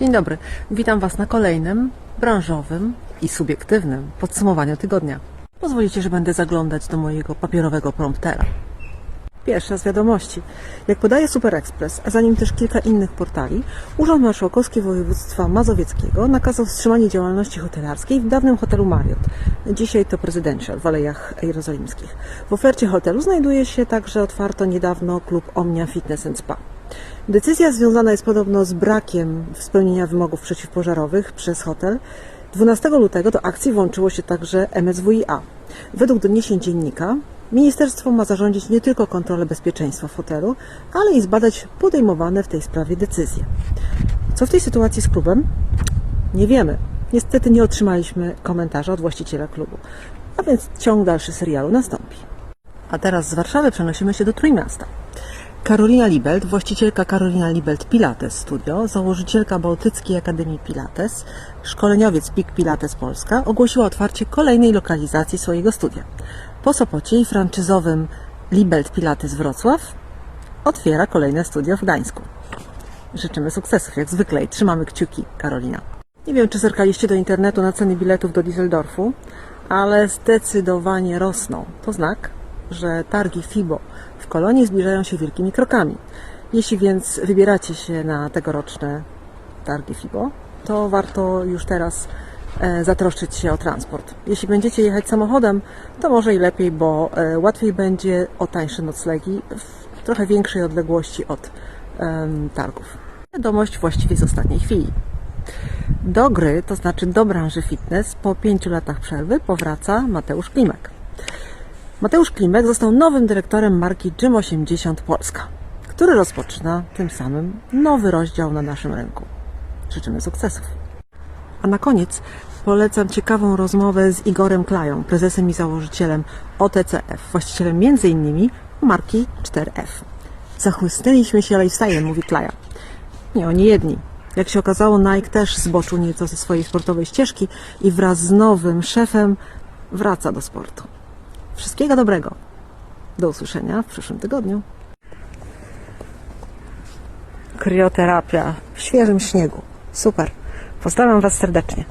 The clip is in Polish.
Dzień dobry. Witam Was na kolejnym branżowym i subiektywnym podsumowaniu tygodnia. Pozwolicie, że będę zaglądać do mojego papierowego promptera. Pierwsza z wiadomości. Jak podaje Super Express, a za nim też kilka innych portali, Urząd Marszałkowski Województwa Mazowieckiego nakazał wstrzymanie działalności hotelarskiej w dawnym hotelu Marriott. Dzisiaj to Presidential w Alejach Jerozolimskich. W ofercie hotelu znajduje się także otwarto niedawno klub Omnia Fitness Spa. Decyzja związana jest podobno z brakiem spełnienia wymogów przeciwpożarowych przez hotel. 12 lutego do akcji włączyło się także MSWiA. Według doniesień dziennika ministerstwo ma zarządzić nie tylko kontrolę bezpieczeństwa w hotelu, ale i zbadać podejmowane w tej sprawie decyzje. Co w tej sytuacji z klubem? Nie wiemy. Niestety nie otrzymaliśmy komentarza od właściciela klubu. A więc ciąg dalszy serialu nastąpi. A teraz z Warszawy przenosimy się do Trójmiasta. Karolina Libelt, właścicielka Karolina Libelt Pilates Studio, założycielka Bałtyckiej Akademii Pilates, szkoleniowiec Big Pilates Polska, ogłosiła otwarcie kolejnej lokalizacji swojego studia. Po Sopocie i franczyzowym Libelt Pilates Wrocław otwiera kolejne studio w Gdańsku. Życzymy sukcesów, jak zwykle, i trzymamy kciuki, Karolina. Nie wiem, czy zerkaliście do internetu na ceny biletów do Düsseldorfu, ale zdecydowanie rosną. To znak, że targi FIBO w Kolonii zbliżają się wielkimi krokami. Jeśli więc wybieracie się na tegoroczne targi FIBO, to warto już teraz e, zatroszczyć się o transport. Jeśli będziecie jechać samochodem, to może i lepiej, bo e, łatwiej będzie o tańsze noclegi w trochę większej odległości od targów. Wiadomość właściwie z ostatniej chwili. Do gry, to znaczy do branży fitness, po pięciu latach przerwy powraca Mateusz Klimek. Mateusz Klimek został nowym dyrektorem marki Gym 80 Polska, który rozpoczyna tym samym nowy rozdział na naszym rynku. Życzymy sukcesów. A na koniec polecam ciekawą rozmowę z Igorem Klają, prezesem i założycielem OTCF, właścicielem m.in. marki 4F. Zachłysnęliśmy się lifestylem, mówi Klaja. Nie, oni jedni. Jak się okazało, Nike też zboczył nieco ze swojej sportowej ścieżki i wraz z nowym szefem wraca do sportu. Wszystkiego dobrego. Do usłyszenia w przyszłym tygodniu. Krioterapia w świeżym śniegu. Super. Pozdrawiam Was serdecznie.